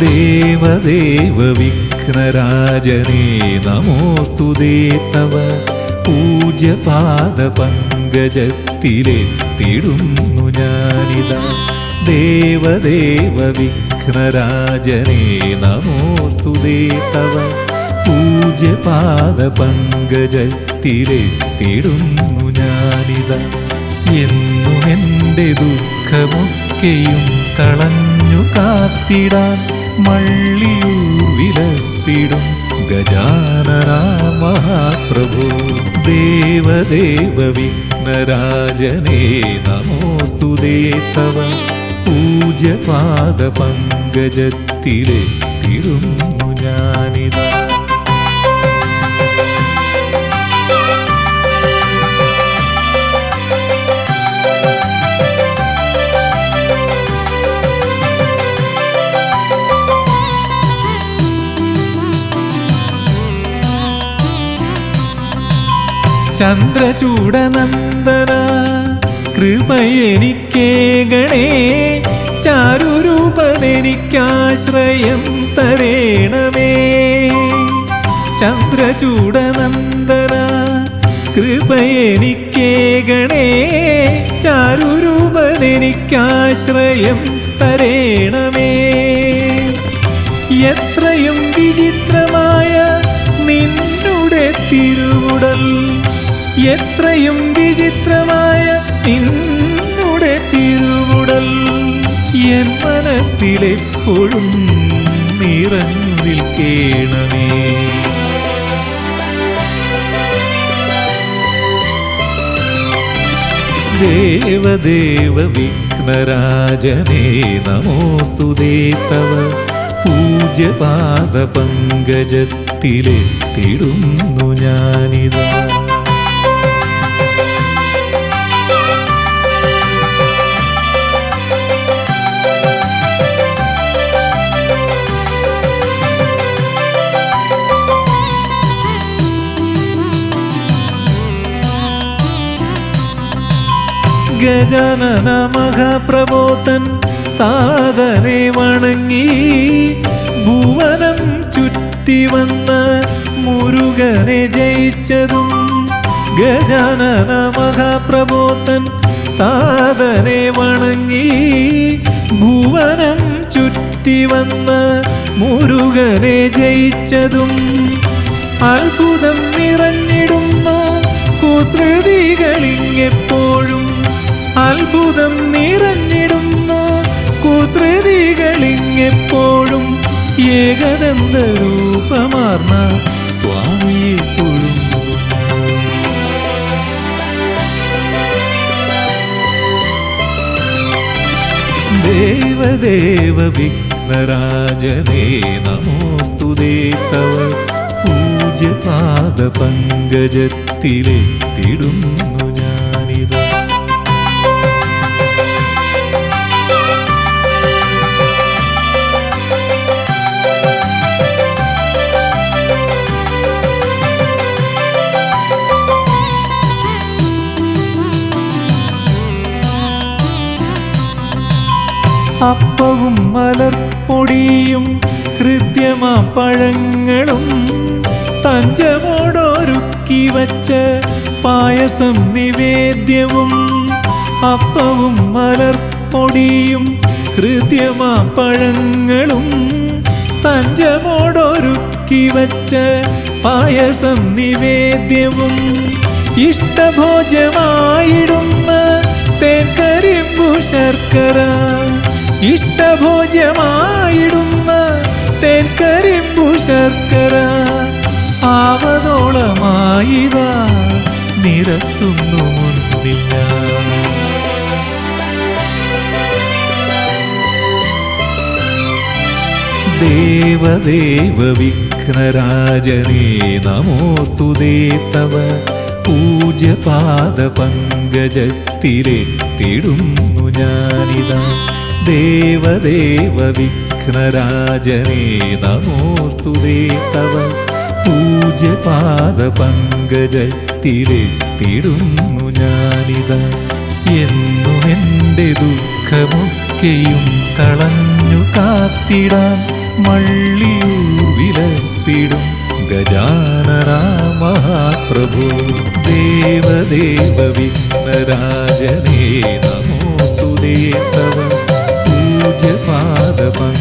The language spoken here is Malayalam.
ദേവദേവ വിഘ്നരാജനേ നമോസ്തുതേ തവ. പൂജ്യപാദ പങ്കജത്തിലെത്തിടുന്നു ഞാനിതാ. ദേവദേവ വിഘ്നരാജനേ നമോസ്തുതേ തവ. പൂജ്യപാദ പങ്കജത്തിലെത്തിടുന്നു ഞാനിതാ. എന്നും എന്റെ ദുഃഖമൊക്കെയും കളഞ്ഞു കാത്തിടാൻ മള്ളിയൂർ വിലസിടും ഗജാനന മഹാപ്രഭു ദേവദേവ വിഘ്നരാജനേ നമോസ്തുതേ തവ. പൂജ്യപാദ പങ്കജത്തിലെത്തിടുന്നു ഞാനിതാ ചന്ദ്രചൂടനന്ദന കൃപയെനിക്കേകണേ ചാരുരൂപനെനിക്കാശ്രയം തരേണമേ. ചന്ദ്രചൂടനന്ദന കൃപയെനിക്കേകണേ ചാരുരൂപനെനിക്കാശ്രയം തരേണമേ. എത്രയും വിചിത്രമായ നിന്നുടെ തിരുവുടൽ എത്രയും വിചിത്രമായ നിന്നുടെ തിരുവുടൽ എൻ മനസ്സിലെപ്പോഴും നിറങ്ങിൽ കേണമേ. ദേവദേവ വിഘ്നരാജനേ നമോസ്തുതേ തവ. പൂജ്യപാദ പങ്കജത്തിലെത്തിടുന്നു ഞാനിതാ. ഗജനന മഹാപ്രബോധൻ താതനെ വണങ്ങി ഭുവനം ചുറ്റി വന്ന മുരുകനെ ജയിച്ചതും ഗജാനന മഹാപ്രബോധൻ താതനെ വണങ്ങി ഭുവനം ചുറ്റി വന്ന മുരുകനെ ജയിച്ചതും അത്ഭുതം നിറഞ്ഞിടുന്ന കുസൃതികളിങ്ങെപ്പോഴും അത്ഭുതം നിറഞ്ഞിടുന്നു കുസൃതികളിങ്ങെപ്പോഴും ഏകദന്ത രൂപമാർന്ന സ്വാമിയെ തൊഴും. ദേവദേവ വിഘ്നരാജനേ നമോസ്തുതേ പൂജ്യപാദ പങ്കജത്തിലെത്തിടുന്നു ഞാനിതാ അപ്പവും മലർപ്പൊടിയും കൃത്യമാ പഴങ്ങളും തഞ്ചമോടൊരുക്കി വച്ച പായസം നിവേദ്യവും അപ്പവും മലർപ്പൊടിയും കൃത്യമാ പഴങ്ങളും തഞ്ചമോടൊരുക്കി വച്ച പായസം നിവേദ്യവും ഇഷ്ടഭോജമായിടുന്ന തേൻകരിമ്പു ശർക്കര ഇഷ്ടഭോജ്യമായിടുന്ന തേൻകരിമ്പു ശർക്കര ആവതോളമായിവ നിരത്തുന്നു മുന്നിൽ ഞാൻ ദേവദേവ വിഘ്നരാജനേ നമോസ്തു തവ. പൂജ്യപാദ പങ്കജത്തിലെത്തിടുന്നു ഞാനിതാ. ദേവദേവ വിഘ്നരാജനേ നമോസ്തുതേ തവ പൂജ്യപാദ പങ്കജത്തിലെത്തിടുന്നു ഞാനിത. എന്നും എന്റെ ദുഃഖമൊക്കെയും കളഞ്ഞു കാത്തിടാൻ മള്ളിയൂർ വിലസിടും ഗജാനരാ മഹാപ്രഭു ദേവദേവ വിഘ്നരാജനേ നമോസ്തു തവ രാജപാദമാ